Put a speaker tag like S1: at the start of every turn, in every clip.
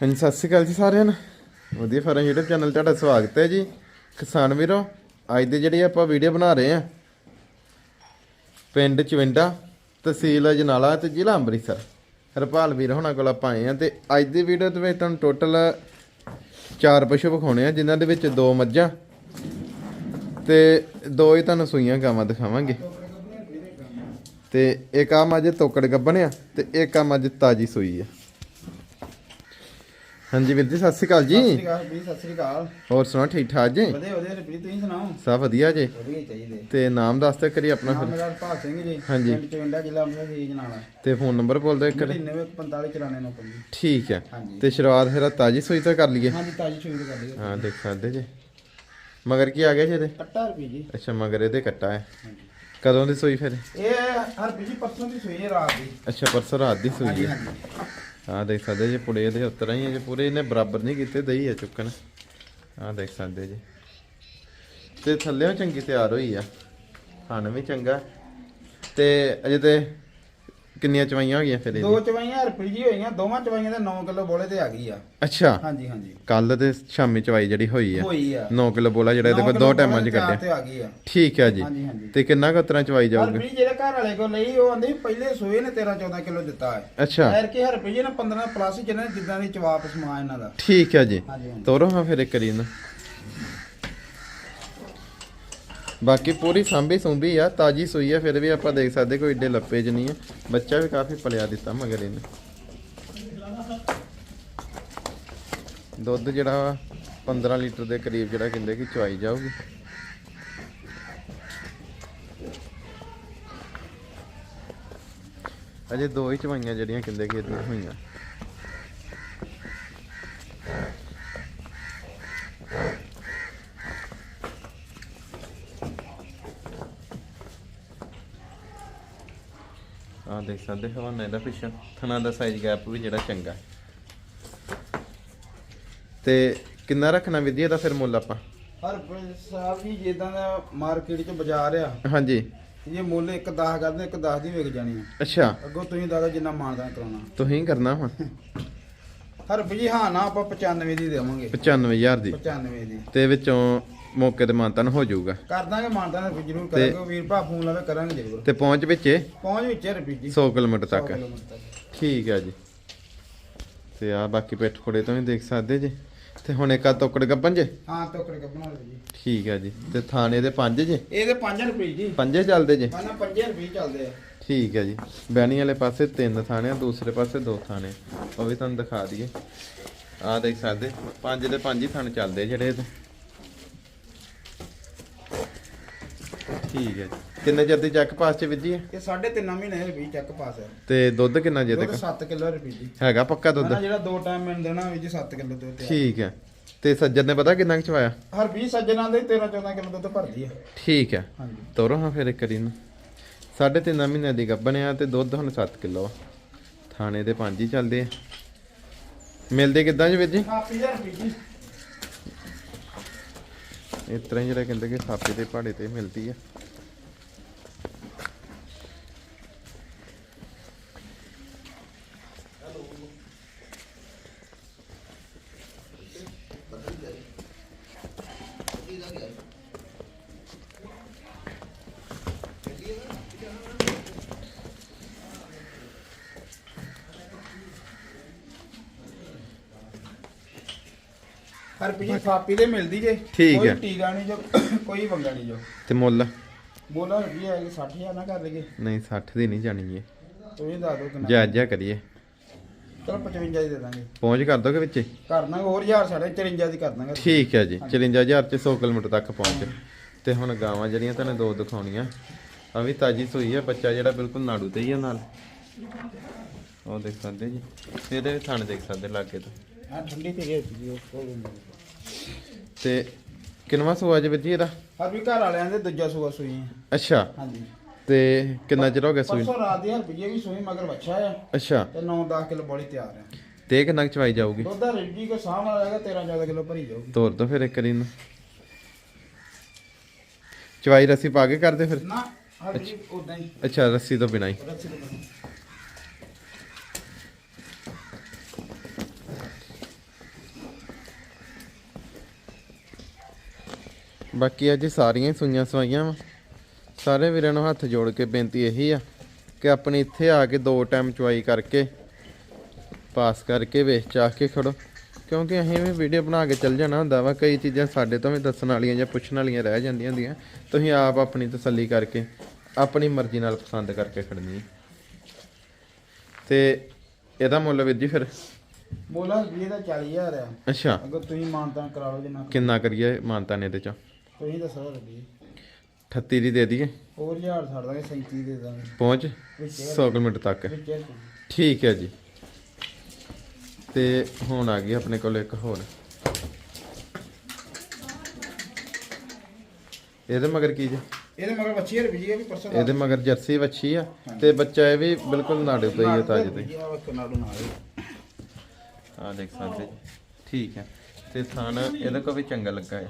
S1: ਹਾਂਜੀ, ਸਤਿ ਸ਼੍ਰੀ ਅਕਾਲ ਜੀ ਸਾਰਿਆਂ ਨੂੰ। ਵਧੀਆ ਫਾਰਮ YouTube ਚੈਨਲ ਤੁਹਾਡਾ ਸਵਾਗਤ ਹੈ ਜੀ। ਕਿਸਾਨ ਵੀਰੋ, ਅੱਜ ਦੀ ਜਿਹੜੀ ਆਪਾਂ ਵੀਡੀਓ ਬਣਾ ਰਹੇ ਆ ਪਿੰਡ ਚਵਿੰਡਾ, ਤਹਿਸੀਲ ਅਜਨਾਲਾ ਤੇ ਜ਼ਿਲ੍ਹਾ ਅੰਮ੍ਰਿਤਸਰ। ਹਰਪਾਲ ਵੀਰ ਹੋਣਾ ਕੋਲ ਆਪਾਂ ਆਏ ਆ ਤੇ ਅੱਜ ਦੀ ਵੀਡੀਓ ਦੇ ਵਿੱਚ ਤੁਹਾਨੂੰ ਟੋਟਲ ਚਾਰ ਪਸ਼ੂ ਵਿਖਾਉਣੇ ਆ, ਜਿਨ੍ਹਾਂ ਦੇ ਵਿੱਚ ਦੋ ਮੱਝਾਂ ਤੇ ਦੋ ਹੀ ਤੁਹਾਨੂੰ ਸੂਈਆਂ ਗਾਵਾਂ ਦਿਖਾਵਾਂਗੇ। ਤੇ ਇੱਕ ਆ ਮੱਝ ਤੋਕੜ ਗੱਬਣ ਆ ਤੇ ਇੱਕ ਆ ਮੱਝ ਤਾਜੀ ਸੂਈ ਆ। ਹਾਂਜੀ ਵੀਰ ਜੀ ਸਤਿ ਸ਼੍ਰੀ ਅਕਾਲ ਜੀ।
S2: ਸਤਿ ਸ੍ਰੀ ਅਕਾਲ ਵੀ ਸਤਿ ਸ੍ਰੀ ਅਕਾਲ।
S1: ਹੋਰ ਸੁਣਾ ਠੀਕ ਠਾਕ ਜੀ?
S2: ਵਧੀਆ ਵਧੀਆ ਰਬੀ ਤੁਸੀਂ ਸੁਣਾਓ?
S1: ਸਭ ਵਧੀਆ ਜੀ।
S2: ਵਧੀਆ ਚਾਹੀਦੇ।
S1: ਤੇ ਨਾਮ ਦੱਸ ਤੇ ਕਰੀ ਆਪਣਾ
S2: ਨਾਮ ਮੇਰਾ ਭਾਗ ਸਿੰਘ ਜੀ
S1: ਹਾਂਜੀ।
S2: ਪਿੰਡ ਜ਼ਿਲ੍ਹਾ ਅੰਮ੍ਰਿਤਸਰ ਸੀ ਜਨਾਲਾ
S1: ਤੇ ਫੋਨ ਨੰਬਰ ਬੋਲ ਦਿਓ ਇੱਕ ਵਾਰੀ।
S2: 9945
S1: ਠੀਕ ਹੈ। ਤੇ ਸ਼ੁਰੂਆਤ ਫਿਰ ਤਾਜੀ ਸੂਈ ਤੋਂ ਕਰ ਲਈਏ।
S2: ਹਾਂਜੀ ਤਾਜੀ ਸ਼ੁਰੂ ਕਰ ਲਈ
S1: ਹਾਂ ਦੇਖ ਸਕਦੇ ਜੀ। ਮਗਰ ਕੀ ਆ ਗਿਆ ਜੀ ਇਹਦੇ?
S2: ਕੱਟਾ ਰੁਪਏ ਜੀ।
S1: ਅੱਛਾ ਮਗਰ ਇਹਦੇ ਕੱਟਾ ਹੈ। ਕਦੋਂ ਦੀ ਸੂਈ ਫਿਰ?
S2: ਇਹ ਹਰ ਬੀਜੀ ਪਰਸੋਂ ਦੀ ਸੂਈ ਹੈ ਰਾਤ ਦੀ।
S1: ਅੱਛਾ ਪਰਸੋਂ ਰਾਤ ਦੀ ਸੂਈ
S2: ਹਾਂਜੀ
S1: ਹੈ
S2: ਹਾਂਜੀ
S1: ਦੇਖ ਸਕਦੇ ਜੀ, ਪੁੜੇ ਦੇ ਉਤਰ ਹੀ ਹੈ ਜੀ, ਪੂਰੇ ਇਹਨੇ ਬਰਾਬਰ ਨਹੀਂ ਕੀਤੇ, ਦਈ ਹੈ ਚੁੱਕਣ। ਹਾਂ ਦੇਖ ਸਕਦੇ ਜੀ। ਤੇ ਥੱਲੇੋਂ ਚੰਗੀ ਤਿਆਰ ਹੋਈ ਆ। ਖਾਣ ਵੀ ਚੰਗਾ। ਤੇ ਅਜੇ ਤੇ ਕਿੰਨੀਆਂ ਚਵਾਈਆਂ ਹੋ ਗਈਆਂ ਫਿਰ
S2: ਦੋ
S1: ਇਹਦੀ
S2: ਚਵਾਈਆਂ ਰੁਪਏ ਜੀ ਹੋਈਆਂ ਦੋਵਾਂ ਚਵਾਈਆਂ ਦੇ 9 ਕਿਲੋ ਬੋਲੇ ਤੇ ਆ ਗਈ ਆ।
S1: ਅੱਛਾ।
S2: ਹਾਂਜੀ ਹਾਂਜੀ।
S1: ਕੱਲ ਤੇ ਸ਼ਾਮੀ ਚਵਾਈ ਜਿਹੜੀ ਹੋਈ ਆ।
S2: ਹੋਈ ਆ।
S1: 9 ਕਿਲੋ ਬੋਲਾ ਜਿਹੜਾ ਇਹਦੇ
S2: ਨੌਂ
S1: ਕੋਲ ਦੋ ਟਾਈਮਾਂ 'ਚ ਕੱਢਿਆ।
S2: ਤੇ ਆ ਗਈ ਆ।
S1: ਠੀਕ ਹੈ ਜੀ।
S2: ਹਾਂਜੀ ਹਾਂਜੀ।
S1: ਤੇ ਕਿੰਨਾ ਕੁ ਉਤਰਾਂ ਚਵਾਈ ਜਾਊਗੀ?
S2: ਹਰਪ੍ਰੀਤ ਜਿਹੜੇ ਘਰ ਵਾਲੇ ਕੋਲ ਲਈ ਉਹ ਆਂਦੇ ਪਹਿਲੇ ਸੂਏ ਨੇ 13 14 ਕਿਲੋ ਦਿੱਤਾ ਹੈ।
S1: ਅੱਛਾ।
S2: ਐਰ ਕੇ ਹਰਪ੍ਰੀਤ ਜੀ ਨੇ 15 ਪਲੱਸ ਜਿਹਨੇ ਜਿੱਦਾਂ ਦੀ ਜਵਾਬ ਸਮਾ ਇਹਨਾਂ ਦਾ।
S1: ਠੀਕ ਹੈ ਜੀ।
S2: ਹਾਂਜੀ ਹਾਂਜੀ।
S1: ਤੋਰੋ ਹਾਂ ਫਿਰ ਇੱਕ ਵਾਰੀ ਇਹਨੂੰ ਬਾਕੀ ਪੂਰੀ ਸਾਂਭੀ ਸੁੰਭੀ ਆ, ਤਾਜੀ ਸੂਈ ਆ, ਫਿਰ ਵੀ ਆਪਾਂ ਦੇਖ ਸਕਦੇ ਕੋਈ ਏਡੇ ਲੱਪੇ ਚ ਨਹੀਂ ਆ। ਬੱਚਾ ਵੀ ਕਾਫੀ ਪਲਿਆ ਦਿੱਤਾ ਮਗਰ ਇਹਨੇ। ਦੁੱਧ ਜਿਹੜਾ ਵਾ 15 ਲੀਟਰ ਦੇ ਕਰੀਬ ਜਿਹੜਾ ਕਹਿੰਦੇ ਕਿ ਚਵਾਈ ਜਾਊਗੀ। ਅਜੇ ਦੋ ਹੀ ਚਵਾਈਆਂ ਜਿਹੜੀਆਂ ਕਹਿੰਦੇ ਕਿ ਇਦਾਂ ਹੋਈਆਂ। ਦੇਖ ਸਕਦੇ ਹਵਾਨਾ ਦਾ ਪਿੱਛੋਂ ਥਣਾ ਦਾ ਸਾਈਜ਼ ਗੈਪ ਵੀ ਜਿਹੜਾ ਚੰਗਾ। ਤੇ ਕਿੰਨਾ ਰੱਖਣਾ ਵਿਧੀ ਇਹਦਾ ਫਿਰ ਮੁੱਲ ਆਪਾਂ?
S2: ਹਰਪ੍ਰੀਤ ਸਾਹਿਬ ਜੀ ਜਿੱਦਾਂ ਦਾ ਮਾਰਕੀਟ 'ਚ ਬਾਜ਼ਾਰ ਆ
S1: ਹਾਂਜੀ।
S2: ਇਹ ਮੁੱਲ ਇੱਕ 10 ਕਰਦੇ ਇੱਕ 10 ਦੀ ਵਿਕ ਜਾਣੀ ਆ।
S1: ਅੱਛਾ।
S2: ਅੱਗੋਂ ਤੁਸੀਂ ਦੱਸੋ ਜਿੰਨਾ ਮਾਨਦਾਨ ਕਰਾਉਣਾ।
S1: ਤੁਸੀਂ ਕਰਨਾ ਹੁਣ
S2: ਹਰਪ੍ਰੀਤ ਜੀ ਹਾਂ ਨਾ ਆਪਾਂ 95 ਦੀ ਦੇਵਾਂਗੇ।
S1: 95000 ਦੀ।
S2: 95 ਦੀ।
S1: ਤੇ ਵਿੱਚੋਂ ਮੌਕੇ ਤੇ ਮਾਨਤਨ ਹੋ ਜਾਊਗਾ।
S2: ਕਰ ਦਾਂਗੇ ਮਾਨਦਾਨ ਹਰਪ੍ਰੀਤ ਜ਼ਰੂਰ ਕਰਾਂਗੇ। ਵੀਰ ਭਾ ਫੋਨ ਲਾਵੇ ਕਰਾਂਗੇ ਜ਼ਰੂਰ।
S1: ਤੇ ਪਹੁੰਚ ਵਿੱਚੇ
S2: ਪਹੁੰਚ ਵਿੱਚ ਹਰਪ੍ਰੀਤ ਜੀ।
S1: 100 ਕਿਲੋਮੀਟਰ
S2: 100
S1: ਤੱਕ। ਠੀਕ ਹੈ ਜੀ। ਤੇ ਆ ਬਾਕੀ ਪਿੱਠ ਖੋੜੇ ਤੋਂ ਵੀ ਦੇਖ ਸਕਦੇ ਜੀ। ਤੇ ਹੁਣ ਇੱਕ ਆ ਤੋਕੜ ਗੱਪਨ ਜੇ?
S2: ਹਾਂ ਟੋਕਰੇ ਕੱਪਣਾ ਹਰਪ੍ਰੀਤ ਜੀ।
S1: ਠੀਕ ਹੈ ਜੀ। ਤੇ ਥਾਣੇ ਦੇ ਪੰਜ ਜੇ?
S2: ਇਹਦੇ 5 ਰੁਪਏ ਜੀ।
S1: ਪੰਜੇ ਚੱਲਦੇ ਜੇ?
S2: ਮਾਨਾ 5 ਰੁਪਏ ਚੱਲਦੇ ਆ।
S1: ਠੀਕ ਹੈ ਜੀ। ਬੈਣੀ ਵਾਲੇ ਪਾਸੇ ਤਿੰਨ ਥਾਣੇ ਆ ਦੂਸਰੇ ਪਾਸੇ ਦੋ ਥਾਣੇ ਉਹ ਵੀ ਤੁਹਾਨੂੰ ਦਿਖਾ ਦਈਏ। ਆਹ ਦੇਖ ਸਕਦੇ ਪੰਜ ਦੇ ਪੰਜ ਹੀ ਥਾਣੇ ਚੱਲਦੇ ਆ ਜਿਹੜੇ ਇਹਦੇ। ਠੀਕ ਹੈ ਕਿੰਨੇ ਚਿਰ ਦੀ ਚੱਕ ਪਾਸ ਚ ਵਿੱਜੀ ਹੈ?
S2: ਇਹ ਸਾਢੇ ਤਿੰਨ ਮਹੀਨੇ ਰੁਪਏ ਚੱਕ ਪਾਸ ਹੈ।
S1: ਤੇ ਦੁੱਧ ਕਿੰਨਾ ਜੇ
S2: ਦੁੱਧ
S1: ਤੱਕ
S2: 7 ਕਿਲੋ ਰੁਪਏ ਜੀ
S1: ਹੈਗਾ ਪੱਕਾ ਦੁੱਧ?
S2: ਨਾ ਜਿਹੜਾ ਦੋ ਟਾਈਮ ਮਿਲ ਦੇਣਾ ਵੀ ਜੀ 7 ਕਿਲੋ ਦੁੱਧ
S1: ਠੀਕ ਹੈ। ਤੇ ਸੱਜਣ ਨੇ ਪਤਾ ਕਿੰਨਾ ਕੁ ਚਵਾਇਆ?
S2: ਹਰ 20 ਸੱਜਣਾ ਦੇ 13 14 ਕਿਲੋ ਦੁੱਧ ਭਰਦੀ ਆ
S1: ਠੀਕ ਹੈ।
S2: ਹਾਂਜੀ।
S1: ਤੋਰੋ ਹਾਂ ਫਿਰ ਇੱਕ ਵਾਰੀ ਨੂੰ ਸਾਢੇ ਤਿੰਨ ਮਹੀਨੇ ਦੀ ਗੱਭਣ ਆ ਤੇ ਦੁੱਧ ਹੁਣ 7 ਕਿਲੋ ਆ। ਥਾਣੇ ਦੇ ਪੰਜ ਹੀ ਚੱਲਦੇ ਆ। ਮਿਲਦੇ ਕਿੱਦਾਂ ਜੀ ਵੀਰ ਜੀ?
S2: ਕਾਪੀ ਦਾ ਰੁਪਏ ਜੀ
S1: ਇਸ ਤਰ੍ਹਾਂ ਹੀ ਜਿਹੜਾ ਕਹਿੰਦੇ ਕਿ ਥਾਪੀ ਦੇ ਪਹਾੜੇ ਤੇ ਮਿਲਦੀ ਆ।
S2: ਹਰ ਪੀਜੀ ਕਾਪੀ ਦੇ ਮਿਲਦੀ ਜੇ।
S1: ਠੀਕ
S2: ਕੋਈ
S1: ਹੈ।
S2: ਟੀਕਾ ਨਹੀਂ ਜੋ ਕੋਈ ਵੰਗਾ ਨਹੀਂ ਜੋ।
S1: ਤੇ ਮੁੱਲ?
S2: ਬੋਲਾ ਰੁਪਏ ਹੈ 60000 ਨਾ ਕਰ ਲਈਏ
S1: ਨਹੀਂ 60 ਦੀ ਨਹੀਂ ਜਾਣੀ ਇਹ
S2: ਤੁਸੀਂ ਦੱਸ ਦਿਓ ਕਿੰਨਾ।
S1: ਜਾਇਜ਼ ਜਿਹਾ ਕਰੀਏ।
S2: ਚਲੋ 55 ਦੀ ਦੇ ਦਾਂਗੇ।
S1: ਪਹੁੰਚ ਕਰ ਦੋਗੇ ਵਿੱਚੇ?
S2: ਕਰਨਾ ਹੋਰ ਹਜ਼ਾਰ ਸਾਢੇ 54 ਦੀ ਕਰ ਦਾਂਗੇ
S1: ਠੀਕ ਹੈ ਜੀ 54000 ਚ 100 ਕਿਲੋਮੀਟਰ ਤੱਕ ਪਹੁੰਚ। ਤੇ ਹੁਣ ਗਾਵਾਂ ਜਿਹੜੀਆਂ ਤੁਹਾਨੂੰ ਦੋ ਦਿਖਾਉਣੀਆਂ ਆ ਵੀ ਤਾਜੀ ਸੂਈ ਆ ਬੱਚਾ ਜਿਹੜਾ ਬਿਲਕੁਲ ਨਾੜੂ ਤੇ ਹੀ ਆ ਨਾਲ। ਉਹ ਦੇਖ ਸਕਦੇ ਜੀ ਇਹਦੇ ਵੀ ਥਣ ਦੇਖ ਸਕਦੇ ਲਾਗੇ ਤੋਂ।
S2: ਆ ਠੰਡੀ ਤੇ ਗਈ ਸੀ ਉਹ ਨਹੀਂ
S1: ਤੇ ਕਿੰਨਵਾ ਸੂਆ ਜੀ ਵੀਰ ਇਹਦਾ?
S2: ਹਰ ਵੀ ਘਰ ਵਾਲਿਆਂ ਦੇ ਦੂਜਾ ਸੂਆ ਸੂਈ
S1: ਅੱਛਾ।
S2: ਹਾਂਜੀ।
S1: ਤੇ ਕਿੰਨਾ ਚਿਰ ਹੋ ਗਿਆ ਸੂਈ
S2: ਪਰਸੋਂ ਰਾਤ ਦੀ ਰੁਪਏ ਵੀ ਸੂਈ ਮਗਰ ਬੱਚਾ ਆ
S1: ਅੱਛਾ।
S2: ਤੇ 9-10 ਕਿਲੋ ਬੋਲੀ ਤਿਆਰ ਹੈ।
S1: ਤੇ ਕਿੰਨਾ ਕੁ ਚਵਾਈ ਜਾਊਗੀ?
S2: ਦੁੱਧ ਦਾ ਕੋ ਸਾਹਮਣੇ ਰਹੇਗਾ 13-14 ਕਿਲੋ ਭਰੀ ਜਾਊਗੀ।
S1: ਤੋਰ ਦੋ ਫਿਰ ਇੱਕ ਵਾਰੀ ਨੂੰ ਚਵਾਈ ਰੱਸੀ ਪਾ ਕੇ ਕਰਦੇ ਫਿਰ?
S2: ਨਾ ਹਰ ਵੀ ਉਦਾਂ ਹੀ।
S1: ਅੱਛਾ ਰੱਸੀ ਤੋਂ ਬਿਨਾਂ ਹੀ।
S2: ਰੱਸੀ ਤੋਂ
S1: ਬਾਕੀ ਅੱਜ ਸਾਰੀਆਂ ਹੀ ਸੂਈਆਂ ਸਵਾਈਆਂ ਵਾ। ਸਾਰੇ ਵੀਰਾਂ ਨੂੰ ਹੱਥ ਜੋੜ ਕੇ ਬੇਨਤੀ ਇਹੀ ਆ ਕਿ ਆਪਣੀ ਇੱਥੇ ਆ ਕੇ ਦੋ ਟਾਈਮ ਚੁਆਈ ਕਰਕੇ ਪਾਸ ਕਰਕੇ ਵੇਚ ਚਾਹ ਕੇ ਖੜੋ। ਕਿਉਂਕਿ ਅਸੀਂ ਵੀ ਵੀਡੀਓ ਬਣਾ ਕੇ ਚੱਲ ਜਾਣਾ ਹੁੰਦਾ ਵਾ ਕਈ ਚੀਜ਼ਾਂ ਸਾਡੇ ਤੋਂ ਵੀ ਦੱਸਣ ਵਾਲੀਆਂ ਜਾਂ ਪੁੱਛਣ ਵਾਲੀਆਂ ਰਹਿ ਜਾਂਦੀਆਂ ਹੁੰਦੀਆਂ। ਤੁਸੀਂ ਆਪ ਆਪਣੀ ਤਸੱਲੀ ਕਰਕੇ ਆਪਣੀ ਮਰਜ਼ੀ ਨਾਲ ਪਸੰਦ ਕਰਕੇ ਖੜਨੀ। ਤੇ ਇਹਦਾ ਮੁੱਲ ਵੀਰ ਜੀ ਫਿਰ?
S2: ਬੋਲਾ ਵੀ ਇਹਦਾ 40000 ਆ।
S1: ਅੱਛਾ।
S2: ਅਗਰ ਤੁਸੀਂ ਮਾਨਤਾ ਕਰਾ ਲਓ ਜਿੰਨਾ
S1: ਕਿੰਨਾ ਕਰੀਏ ਮਾਨਤਾ ਨੇ ਇਹਦੇ ਚੋਂ?
S2: ਤੁਸੀਂ ਦੱਸੋ ਰੁਪਏ
S1: 38 ਦੀ ਦੇ ਦਈਏ।
S2: ਹੋਰ ਹਜ਼ਾਰ ਛੱਡ ਦਾਂਗੇ 37 ਦੇ ਦਾਂਗੇ।
S1: ਪਹੁੰਚ?
S2: ਵਿੱਚ
S1: 100 ਕਿਲੋਮੀਟਰ ਤੱਕ।
S2: ਵਿੱਚ ਇਹ
S1: ਠੀਕ ਹੈ ਜੀ। ਤੇ ਹੁਣ ਆ ਗਈ ਆਪਣੇ ਕੋਲ ਇੱਕ ਹੋਰ। ਇਹਦੇ ਮਗਰ ਕੀ ਜੀ?
S2: ਇਹਦੇ ਮਗਰ ਬੱਚੀ ਰੁਪਏ ਇਹ ਵੀ ਪਰਸੋਂ
S1: ਇਹਦੇ ਮਗਰ ਜਰਸੀ ਵੱਛੀ ਆ। ਤੇ ਬੱਚਾ ਇਹ ਵੀ ਬਿਲਕੁਲ ਨਾੜੇ ਹੀ ਆ ਤਾਜੇ ਤੇ
S2: ਆ
S1: ਦੇਖ ਸਕਦੇ ਜੀ। ਠੀਕ ਹੈ। ਤੇ ਥਾਨ ਇਹਦੇ ਕੋਲ ਵੀ ਚੰਗਾ ਲੱਗਾ ਹੈ।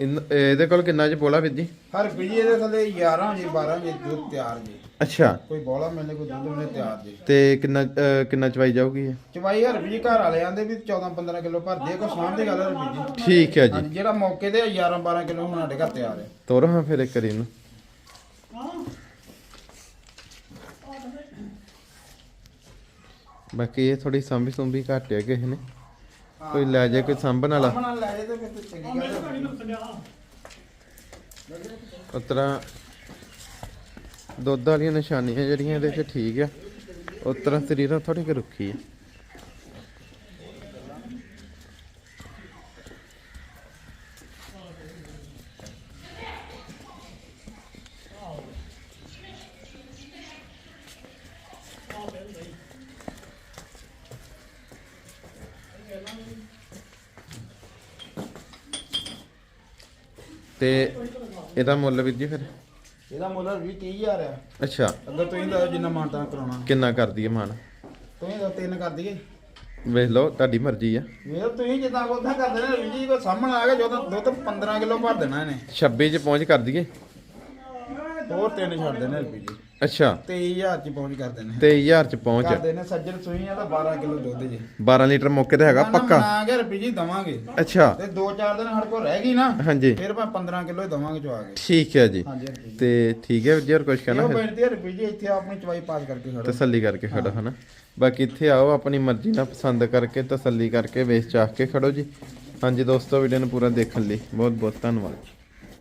S1: ਇਨ- ਇਹਦੇ ਕੋਲ ਕਿੰਨਾ ਜੀ ਬੋਲਾ ਵੀਰ ਜੀ?
S2: ਹਰ ਰੁਪਏ ਇਹਦੇ ਥੱਲੇ 11 ਜੀ 12 ਜੀ ਦੁੱਧ ਤਿਆਰ ਜੀ।
S1: ਅੱਛਾ।
S2: ਕੋਈ ਬੋਲਾ ਮਿਲਨੇ ਕੋਈ ਦੁੱਧ ਮਿਲਨੇ ਤਿਆਰ ਜੀ।
S1: ਤੇ ਕਿੰਨਾ ਅਹ, ਕਿੰਨਾ ਚਵਾਈ ਜਾਊਗੀ ਇਹ?
S2: ਚਵਾਈ ਹਰ ਰੁਪਏ ਘਰ ਵਾਲੇ ਆਂਦੇ ਵੀ 14 15 ਕਿਲੋ ਭਰਦੇ ਕੋਈ ਸਾਂਭ ਦੀ ਗੱਲ ਰੁਪਏ ਜੀ।
S1: ਠੀਕ ਹੈ ਜੀ।
S2: ਹਾਂਜੀ ਜਿਹੜਾ ਮੌਕੇ ਤੇ 11 12 ਕਿਲੋ ਹੁਣ ਸਾਡੇ ਘਰ ਤਿਆਰ ਹੈ।
S1: ਤੋਰੋ ਹਾਂ ਫਿਰ ਇੱਕ ਵਾਰੀ ਬਾਕੀ ਇਹ ਥੋੜੀ ਸੰਭੀ ਸੁੰਭੀ ਘੱਟ ਹੈ ਕਿਸੇ ਨੇ। ਕੋਈ ਲੈ ਜਾਏ ਕੋਈ ਸੰਭਣ ਵਾਲਾ।
S2: ਆਪਣਾ ਲੈ ਜੇ ਤੇ ਫਿਰ ਤੇ ਚੰਗੀ ਗੱਲ ਹੈ
S1: ਉਤਰਾ ਦੁੱਧ ਵਾਲੀਆਂ ਨਿਸ਼ਾਨੀਆਂ ਜਿਹੜੀਆਂ ਇਹਦੇ 'ਚ ਠੀਕ ਆ ਉਤਰਾ ਸਰੀਰਾਂ ਥੋੜੀ ਕਿ ਰੁੱਖੀ ਆ। ਤੇ ਇਹਦਾ ਮੁੱਲ ਵੀਰ ਜੀ ਫਿਰ?
S2: ਇਹਦਾ ਮੁੱਲ 20 30000 ਆ।
S1: ਅੱਛਾ।
S2: ਅਗਰ ਤੁਸੀਂ ਦੱਸੋ ਜਿੰਨਾ ਮਾਨਤਾ ਕਰਾਉਣਾ।
S1: ਕਿੰਨਾ ਕਰਦੀ ਹੈ ਮਾਨ?
S2: ਤੁਸੀਂ ਤਾਂ ਤਿੰਨ ਕਰ ਦਈਏ।
S1: ਵੇਖ ਲਓ ਤੁਹਾਡੀ ਮਰਜ਼ੀ ਆ।
S2: ਵੇਰ ਤੁਸੀਂ ਜਿੱਦਾਂ ਉਦਾਂ ਕਰ ਦੇਣਾ ਰਵੀ ਜੀ ਕੋ ਸਾਹਮਣੇ ਆ ਗਿਆ ਜੋ ਤਾਂ ਦੁੱਧ 15 ਕਿਲੋ ਭਰ ਦੇਣਾ ਇਹਨੇ।
S1: 26 ਚ ਪਹੁੰਚ ਕਰ ਦਈਏ।
S2: ਹੋਰ ਤਿੰਨ ਛੱਡ ਦੇਣੇ ਰਵੀ ਜੀ।
S1: ਅੱਛਾ।
S2: 23000 ਚ ਪਹੁੰਚ ਕਰ ਦੇਣੇ
S1: 23000 ਚ ਪਹੁੰਚ।
S2: ਕਰ ਦੇਣੇ ਸੱਜਣ ਸੂਈ ਆ ਤਾਂ 12 ਕਿਲੋ ਦੁੱਧ ਜੀ।
S1: 12 ਲੀਟਰ ਮੌਕੇ ਤੇ ਹੈਗਾ ਪੱਕਾ?
S2: ਆ ਗਿਆ ਰਵੀ ਜੀ ਦਵਾਂਗੇ।
S1: ਅੱਛਾ।
S2: ਤੇ 2-4 ਦਿਨ ਸਾਡੇ ਕੋਲ ਰਹਿ ਗਈ ਨਾ
S1: ਹਾਂਜੀ।
S2: ਫਿਰ ਮੈਂ 15 ਕਿਲੋ ਹੀ ਦਵਾਂਗੇ ਚਵਾ ਕੇ।
S1: ਠੀਕ ਹੈ ਜੀ।
S2: ਹਾਂਜੀ
S1: ਤੇ ਠੀਕ ਹੈ ਜੀ ਹੋਰ ਕੁਝ ਕਹਿਣਾ
S2: ਇਹ
S1: ਫਿਰ
S2: ਬੇਨਤੀ ਹੈ ਰਵੀ ਜੀ ਇੱਥੇ ਆਪਣੀ ਚਵਾਈ ਪਾਸ ਕਰਕੇ ਖੜੋ।
S1: ਤਸੱਲੀ ਕਰਕੇ ਖੜੋ ਹਨਾ। ਬਾਕੀ ਇੱਥੇ ਆਓ ਆਪਣੀ ਮਰਜ਼ੀ ਨਾਲ ਪਸੰਦ ਕਰਕੇ ਤਸੱਲੀ ਕਰਕੇ ਵੇਚ ਚਾਹ ਕੇ ਖੜੋ ਜੀ। ਹਾਂਜੀ ਦੋਸਤੋ ਵੀਡੀਓ ਨੂੰ ਪੂਰਾ ਦੇਖਣ ਲਈ ਬਹੁਤ ਬਹੁਤ ਧੰਨਵਾਦ।